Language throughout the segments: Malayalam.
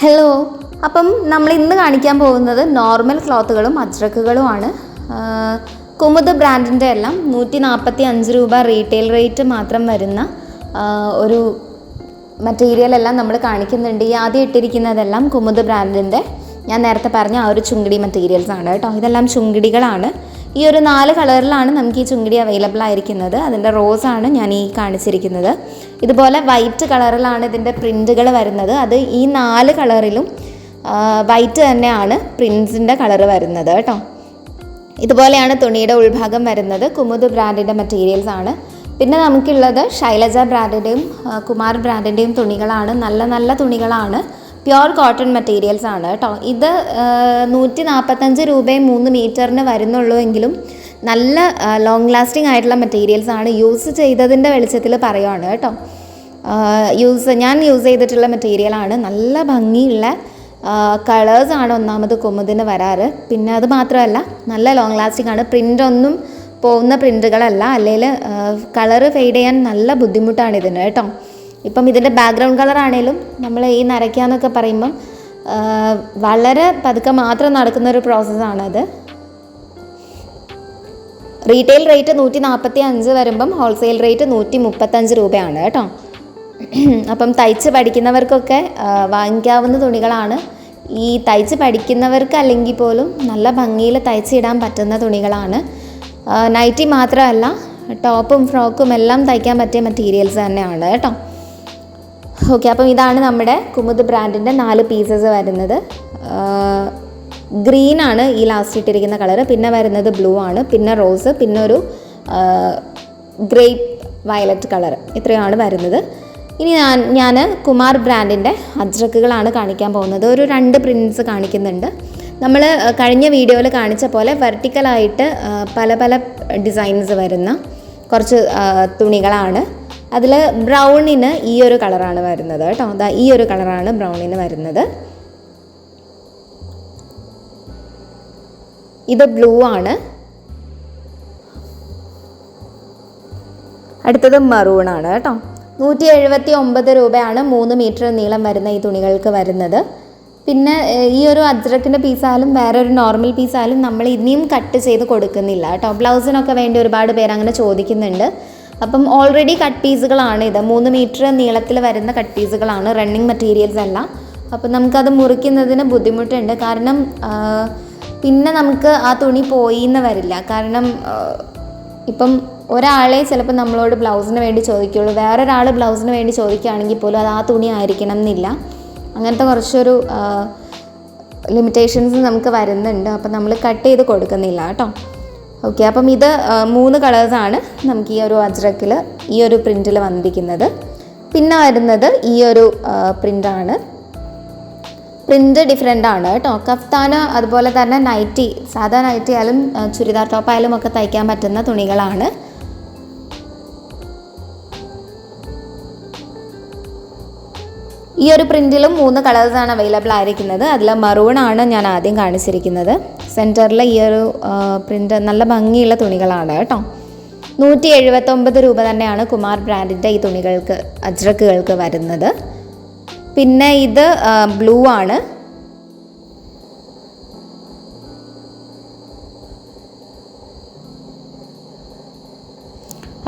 ഹലോ അപ്പം നമ്മൾ ഇന്ന് കാണിക്കാൻ പോകുന്നത് നോർമൽ ക്ലോത്തുകളും അജ്രക്കുകളുമാണ്. കുമുദ് ബ്രാൻഡിന്റെ എല്ലാം നൂറ്റി നാൽപ്പത്തി അഞ്ച് രൂപ റീറ്റെയിൽ റേറ്റ് മാത്രം വരുന്ന ഒരു മെറ്റീരിയൽ എല്ലാം നമ്മൾ കാണിക്കുന്നുണ്ട്. ഈ ആദ്യം ഇട്ടിരിക്കുന്നതെല്ലാം കുമുദ് ബ്രാൻഡിന്റെ ഞാൻ നേരത്തെ പറഞ്ഞ ആ ഒരു ചുങ്കിടി മെറ്റീരിയൽസ് ആണ് കേട്ടോ. ഇതെല്ലാം ചുങ്കിടികളാണ്. ഈ ഒരു നാല് കളറിലാണ് നമുക്ക് ഈ ചുങ്കിടി അവൈലബിൾ ആയിരിക്കുന്നത്. അതിന്റെ റോസ് ആണ് ഞാൻ ഈ കാണിച്ചിരിക്കുന്നത്. ഇതുപോലെ വൈറ്റ് കളറിലാണ് ഇതിന്റെ പ്രിന്റുകൾ വരുന്നത്. അത് ഈ നാല് കളറിലും വൈറ്റ് തന്നെയാണ് പ്രിൻസിന്റെ കളർ വരുന്നത് കേട്ടോ. ഇതുപോലെയാണ് തുണിയുടെ ഉൾഭാഗം വരുന്നത്. കുമുദ് ബ്രാൻഡിന്റെ മെറ്റീരിയൽസ് ആണ്. പിന്നെ നമുക്കുള്ളത് ശൈലജ ബ്രാൻഡിന്റെയും കുമാർ ബ്രാൻഡിന്റെയും തുണികളാണ്. നല്ല നല്ല തുണികളാണ്. പ്യുർ കോട്ടൺ മെറ്റീരിയൽസ് ആണ് കേട്ടോ ഇത് നൂറ്റി നാൽപ്പത്തഞ്ച് രൂപയും മൂന്ന് മീറ്ററിന് വരുന്നുള്ളൂ എങ്കിലും നല്ല ലോങ് ലാസ്റ്റിംഗ് ആയിട്ടുള്ള മെറ്റീരിയൽസ് ആണ് യൂസ് ചെയ്തതിന്റെ വെളിച്ചത്തിൽ പറയുവാണ് കേട്ടോ യൂസ് ഞാൻ യൂസ് ചെയ്തിട്ടുള്ള മെറ്റീരിയലാണ് നല്ല ഭംഗിയുള്ള കളേഴ്സ് ആണ് ഒന്നാമത് കുമുദിന് വരാറ്. പിന്നെ അത് മാത്രമല്ല നല്ല ലോങ് ലാസ്റ്റിംഗ് ആണ്. പ്രിന്റ് ഒന്നും പോകുന്ന പ്രിന്റുകളല്ല അല്ലെങ്കിൽ കളറ് ഫെയ്ഡ് ചെയ്യാൻ നല്ല ബുദ്ധിമുട്ടാണ് ഇതിന് കേട്ടോ ഇപ്പം ഇതിന്റെ ബാക്ക്ഗ്രൗണ്ട് കളർ ആണെങ്കിലും നമ്മൾ ഈ നരയ്ക്കാന്നൊക്കെ പറയുമ്പം വളരെ പതുക്കെ മാത്രം നടക്കുന്ന ഒരു പ്രോസസ്സാണത്. റീറ്റെയിൽ റേറ്റ് നൂറ്റി നാൽപ്പത്തി അഞ്ച് വരുമ്പം ഹോൾസെയിൽ റേറ്റ് നൂറ്റി മുപ്പത്തഞ്ച് രൂപയാണ് കേട്ടോ. അപ്പം തയ്ച്ച് പഠിക്കുന്നവർക്കൊക്കെ വാങ്ങിക്കാവുന്ന തുണികളാണ്. ഈ തയ്ച്ച് പഠിക്കുന്നവർക്ക് അല്ലെങ്കിൽ പോലും നല്ല ഭംഗിയിൽ തയ്ച്ചിടാൻ പറ്റുന്ന തുണികളാണ്. നൈറ്റി മാത്രമല്ല ടോപ്പും ഫ്രോക്കും എല്ലാം തയ്ക്കാൻ പറ്റിയ മെറ്റീരിയൽസ് തന്നെയാണ് കേട്ടോ. ഓക്കെ അപ്പം ഇതാണ് നമ്മുടെ കുമുദ് ബ്രാൻഡിന്റെ നാല് പീസസ് വരുന്നത്. ഗ്രീൻ ആണ് ഈ ലാസ്റ്റ് ഇട്ടിരിക്കുന്ന കളർ പിന്നെ വരുന്നത് ബ്ലൂ ആണ് പിന്നെ റോസ് പിന്നെ ഒരു ഗ്രേപ്പ് വയലറ്റ് കളർ ഇത്രയാണ് വരുന്നത്. ഇനി ഞാൻ ഞാൻ കുമാർ ബ്രാൻഡിന്റെ അജ്രക്കുകളാണ് കാണിക്കാൻ പോകുന്നത്. ഒരു രണ്ട് പ്രിന്റ്സ് കാണിക്കുന്നുണ്ട്. നമ്മൾ കഴിഞ്ഞ വീഡിയോയിൽ കാണിച്ച പോലെ വെർട്ടിക്കലായിട്ട് പല പല ഡിസൈൻസ് വരുന്ന കുറച്ച് തുണികളാണ്. അതിൽ ബ്രൗണിന് ഈ ഒരു കളറാണ് വരുന്നത് കേട്ടോ. അതാ ഈ ഒരു കളറാണ് ബ്രൗണിന് വരുന്നത്. ഇത് ബ്ലൂ ആണ്. അടുത്തത് മറൂൺ ആണ് കേട്ടോ. നൂറ്റി എഴുപത്തി ഒമ്പത് രൂപയാണ് മൂന്ന് മീറ്റർ നീളം വരുന്ന ഈ തുണികൾക്ക് വരുന്നത്. പിന്നെ ഈ ഒരു അജ്രക്കിന്റെ പീസായാലും വേറെ ഒരു നോർമൽ പീസായാലും നമ്മൾ ഇനിയും കട്ട് ചെയ്ത് കൊടുക്കുന്നില്ല കേട്ടോ. ബ്ലൗസിനൊക്കെ വേണ്ടി ഒരുപാട് പേര് അങ്ങനെ ചോദിക്കുന്നുണ്ട്. അപ്പം ഓൾറെഡി കട്ട് പീസുകളാണ് ഇത്. മൂന്ന് മീറ്റർ നീളത്തിൽ വരുന്ന കട്ട് പീസുകളാണ് റണ്ണിങ് മെറ്റീരിയൽസ് അല്ല. അപ്പം നമുക്കത് മുറിക്കുന്നതിന് ബുദ്ധിമുട്ടുണ്ട്. കാരണം പിന്നെ നമുക്ക് ആ തുണി പോയി എന്ന് വരില്ല. കാരണം ഇപ്പം ഒരാളെ ചിലപ്പോൾ നമ്മളോട് ബ്ലൗസിന് വേണ്ടി ചോദിക്കുള്ളൂ. വേറൊരാൾ ബ്ലൗസിന് വേണ്ടി ചോദിക്കുകയാണെങ്കിൽ പോലും അത് ആ തുണി ആയിരിക്കണം എന്നില്ല. അങ്ങനത്തെ കുറച്ചൊരു ലിമിറ്റേഷൻസ് നമുക്ക് വരുന്നുണ്ട്. അപ്പം നമ്മൾ കട്ട് ചെയ്ത് കൊടുക്കുന്നില്ല കേട്ടോ. ഓക്കെ അപ്പം ഇത് മൂന്ന് കളേഴ്സാണ് നമുക്ക് ഈ ഒരു അജ്രക്കിൽ ഈ ഒരു പ്രിന്റിൽ വന്നിരിക്കുന്നത്. പിന്നെ വരുന്നത് ഈ ഒരു പ്രിന്റാണ് പ്രിന്റ് ഡിഫറെന്റ് ആണ് കേട്ടോ. കഫ്താന അതുപോലെ തന്നെ നൈറ്റി സാധാ നൈറ്റി ആയാലും ചുരിദാർ ടോപ്പ് ആയാലും ഒക്കെ തയ്ക്കാൻ പറ്റുന്ന തുണികളാണ്. ഈ ഒരു പ്രിന്റിലും മൂന്ന് കളേഴ്സാണ് അവൈലബിൾ ആയിരിക്കുന്നത്. അതിൽ മറൂൺ ആണ് ഞാൻ ആദ്യം കാണിച്ചിരിക്കുന്നത്. സെന്ററിൽ ഈ ഒരു പ്രിന്റ് നല്ല ഭംഗിയുള്ള തുണികളാണ് കേട്ടോ. നൂറ്റി എഴുപത്തൊമ്പത് രൂപ തന്നെയാണ് കുമാർ ബ്രാൻഡിന്റെ ഈ തുണികൾക്ക് അജ്രക്കുകൾക്ക് വരുന്നത്. പിന്നെ ഇത് ബ്ലൂ ആണ്.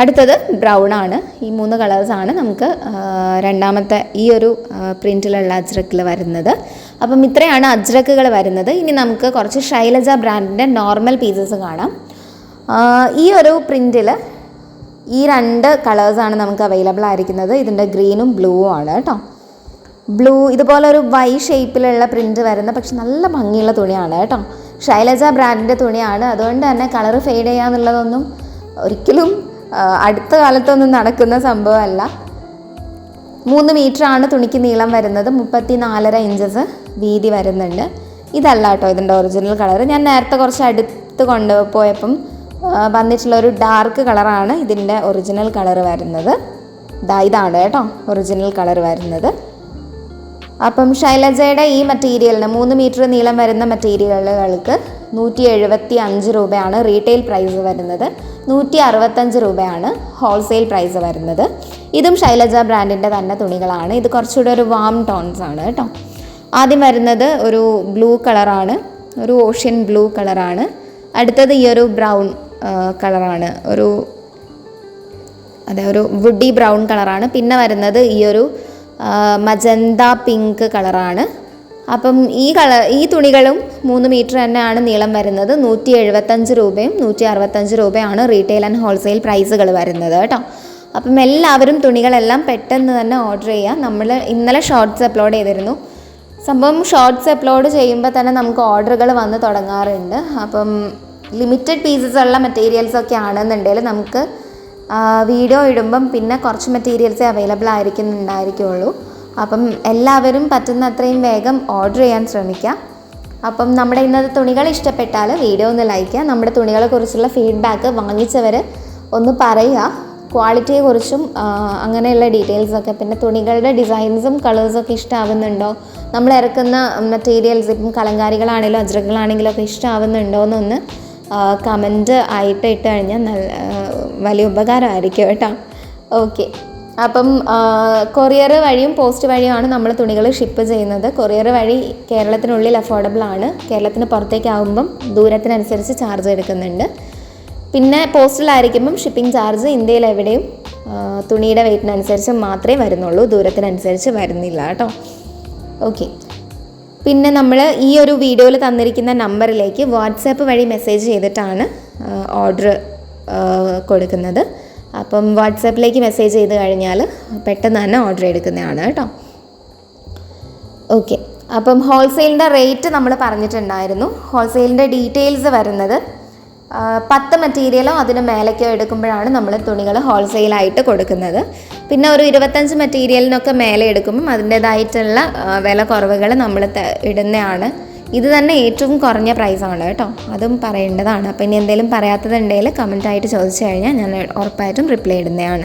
അടുത്തത് ബ്രൗൺ ആണ്. ഈ മൂന്ന് കളേഴ്സാണ് നമുക്ക് രണ്ടാമത്തെ ഈ ഒരു പ്രിന്റിലുള്ള അജ്രക്കിൽ വരുന്നത്. അപ്പം ഇത്രയാണ് അജ്രക്കുകൾ വരുന്നത്. ഇനി നമുക്ക് കുറച്ച് ശൈലജ ബ്രാൻഡിന്റെ നോർമൽ പീസസ് കാണാം. ഈ ഒരു പ്രിന്റിൽ ഈ രണ്ട് കളേഴ്സാണ് നമുക്ക് അവൈലബിൾ ആയിരിക്കുന്നത്. ഇതിന്റെ ഗ്രീനും ബ്ലൂവും ആണ് കേട്ടോ. ബ്ലൂ ഇതുപോലെ ഒരു വൈ ഷേപ്പിലുള്ള പ്രിന്റ് വരുന്ന പക്ഷെ നല്ല ഭംഗിയുള്ള തുണിയാണ് കേട്ടോ. ശൈലജ ബ്രാൻഡിന്റെ തുണിയാണ്. അതുകൊണ്ട് തന്നെ കളർ ഫെയ്ഡ് ചെയ്യാന്നുള്ളതൊന്നും ഒരിക്കലും അടുത്ത കാലത്തൊന്നും നടക്കുന്ന സംഭവമല്ല. മൂന്ന് മീറ്റർ ആണ് തുണിക്ക് നീളം വരുന്നത്. മുപ്പത്തി നാലര ഇഞ്ചസ് വീതി വരുന്നുണ്ട്. ഇതല്ല കേട്ടോ ഇതിന്റെ ഒറിജിനൽ കളർ ഞാൻ നേരത്തെ കുറച്ച് അടുത്ത് കൊണ്ടുപോയപ്പം വന്നിട്ടുള്ള ഒരു ഡാർക്ക് കളറാണ് ഇതിന്റെ ഒറിജിനൽ കളർ വരുന്നത്. ദാ ഇതാണ് കേട്ടോ ഒറിജിനൽ കളർ വരുന്നത്. അപ്പം ശൈലജയുടെ ഈ മെറ്റീരിയലിന് മൂന്ന് മീറ്റർ നീളം വരുന്ന മെറ്റീരിയലുകൾക്ക് നൂറ്റി എഴുപത്തി അഞ്ച് രൂപയാണ് റീറ്റെയിൽ പ്രൈസ് വരുന്നത്. നൂറ്റി അറുപത്തഞ്ച് രൂപയാണ് ഹോൾസെയിൽ പ്രൈസ് വരുന്നത്. ഇതും ശൈലജ ബ്രാൻഡിന്റെ തന്നെ തുണികളാണ്. ഇത് കുറച്ചുകൂടെ ഒരു വാം ടോൺസ് ആണ് കേട്ടോ ആദ്യം വരുന്നത് ഒരു ബ്ലൂ കളറാണ് ഒരു ഓഷ്യൻ ബ്ലൂ കളറാണ് അടുത്തത് ഈ ഒരു ബ്രൗൺ കളറാണ് ഒരു അതെ ഒരു വുഡി ബ്രൗൺ കളറാണ് പിന്നെ വരുന്നത് ഈ ഒരു മജന്ത പിങ്ക് കളറാണ് അപ്പം ഈ കളർ ഈ തുണികളും മൂന്ന് മീറ്റർ തന്നെയാണ് നീളം വരുന്നത്. നൂറ്റി എഴുപത്തഞ്ച് രൂപയും നൂറ്റി അറുപത്തഞ്ച് രൂപയാണ് റീറ്റെയിൽ ആൻഡ് ഹോൾസെയിൽ പ്രൈസുകൾ വരുന്നത് കേട്ടോ. അപ്പം എല്ലാവരും തുണികളെല്ലാം പെട്ടെന്ന് തന്നെ ഓർഡർ ചെയ്യുക. നമ്മൾ ഇന്നലെ ഷോർട്സ് അപ്ലോഡ് ചെയ്തിരുന്നു. സംഭവം ഷോർട്സ് അപ്ലോഡ് ചെയ്യുമ്പോൾ തന്നെ നമുക്ക് ഓർഡറുകൾ വന്ന് തുടങ്ങാറുണ്ട്. അപ്പം ലിമിറ്റഡ് പീസസ് ഉള്ള മെറ്റീരിയൽസ് ഒക്കെ ആണെന്നുണ്ടെങ്കിൽ നമുക്ക് വീഡിയോ ഇടുമ്പം പിന്നെ കുറച്ച് മെറ്റീരിയൽസേ അവൈലബിൾ ആയിരിക്കുന്നുണ്ടായിരിക്കുള്ളൂ. അപ്പം എല്ലാവരും പറ്റുന്ന അത്രയും വേഗം ഓർഡർ ചെയ്യാൻ ശ്രമിക്കുക അപ്പം നമ്മുടെ ഇന്നത്തെ തുണികൾ ഇഷ്ടപ്പെട്ടാൽ വീഡിയോ ഒന്ന് ലൈക്ക് ചെയ്യുക. നമ്മുടെ തുണികളെക്കുറിച്ചുള്ള ഫീഡ്ബാക്ക് വാങ്ങിച്ചവർ ഒന്ന് പറയുക. ക്വാളിറ്റിയെക്കുറിച്ചും അങ്ങനെയുള്ള ഡീറ്റെയിൽസൊക്കെ പിന്നെ തുണികളുടെ ഡിസൈൻസും കളേഴ്സൊക്കെ ഇഷ്ടമാവുന്നുണ്ടോ നമ്മൾ ഇറക്കുന്ന മെറ്റീരിയൽസ് ഇപ്പം കലങ്കാരികളാണെങ്കിലും അജ്രകളാണെങ്കിലും ഒക്കെ ഇഷ്ടമാവുന്നുണ്ടോ എന്നൊന്ന് കമന്റ് ആയിട്ട് ഇട്ട് കഴിഞ്ഞാൽ നല്ല വലിയ ഉപകാരമായിരിക്കും കേട്ടോ. ഓക്കെ അപ്പം കൊറിയർ വഴിയും പോസ്റ്റ് വഴിയുമാണ് നമ്മൾ തുണികൾ ഷിപ്പ് ചെയ്യുന്നത്. കൊറിയർ വഴി കേരളത്തിനുള്ളിൽ അഫോർഡബിൾ ആണ്. കേരളത്തിന് പുറത്തേക്കാവുമ്പം ദൂരത്തിനനുസരിച്ച് ചാർജ് എടുക്കുന്നുണ്ട്. പിന്നെ പോസ്റ്റിലായിരിക്കുമ്പം ഷിപ്പിംഗ് ചാർജ് ഇന്ത്യയിൽ എവിടെയും തുണിയുടെ വെയിറ്റിനനുസരിച്ച് മാത്രമേ വരുന്നുള്ളൂ. ദൂരത്തിനനുസരിച്ച് വരുന്നില്ല കേട്ടോ. ഓക്കെ പിന്നെ നമ്മൾ ഈ ഒരു വീഡിയോയിൽ തന്നിരിക്കുന്ന നമ്പറിലേക്ക് വാട്സാപ്പ് വഴി മെസ്സേജ് ചെയ്തിട്ടാണ് ഓർഡർ കൊടുക്കുന്നത്. അപ്പം വാട്സാപ്പിലേക്ക് മെസ്സേജ് ചെയ്ത് കഴിഞ്ഞാൽ പെട്ടെന്ന് തന്നെ ഓർഡർ എടുക്കുന്നതാണ് കേട്ടോ. ഓക്കെ. അപ്പം ഹോൾസെയിലിന്റെ റേറ്റ് നമ്മൾ പറഞ്ഞിട്ടുണ്ടായിരുന്നു. ഹോൾസെയിലിന്റെ ഡീറ്റെയിൽസ് വരുന്നത് പത്ത് മെറ്റീരിയലോ അതിന് മേലേക്കോ എടുക്കുമ്പോഴാണ് നമ്മൾ തുണികൾ ഹോൾസെയിലായിട്ട് കൊടുക്കുന്നത്. പിന്നെ ഒരു ഇരുപത്തഞ്ച് മെറ്റീരിയലിനൊക്കെ മേലെ എടുക്കുമ്പം അതിന്റേതായിട്ടുള്ള വില കുറവുകൾ നമ്മൾ ഇടുന്നതാണ്. ഇത് തന്നെ ഏറ്റവും കുറഞ്ഞ പ്രൈസാണ് കേട്ടോ. അതും പറയേണ്ടതാണ്. അപ്പോൾ ഇനി എന്തെങ്കിലും പറയാത്തതുണ്ടെങ്കിൽ കമന്റായിട്ട് ചോദിച്ചു കഴിഞ്ഞാൽ ഞാൻ ഉറപ്പായിട്ടും റിപ്ലൈ ഇടുന്നതാണ്.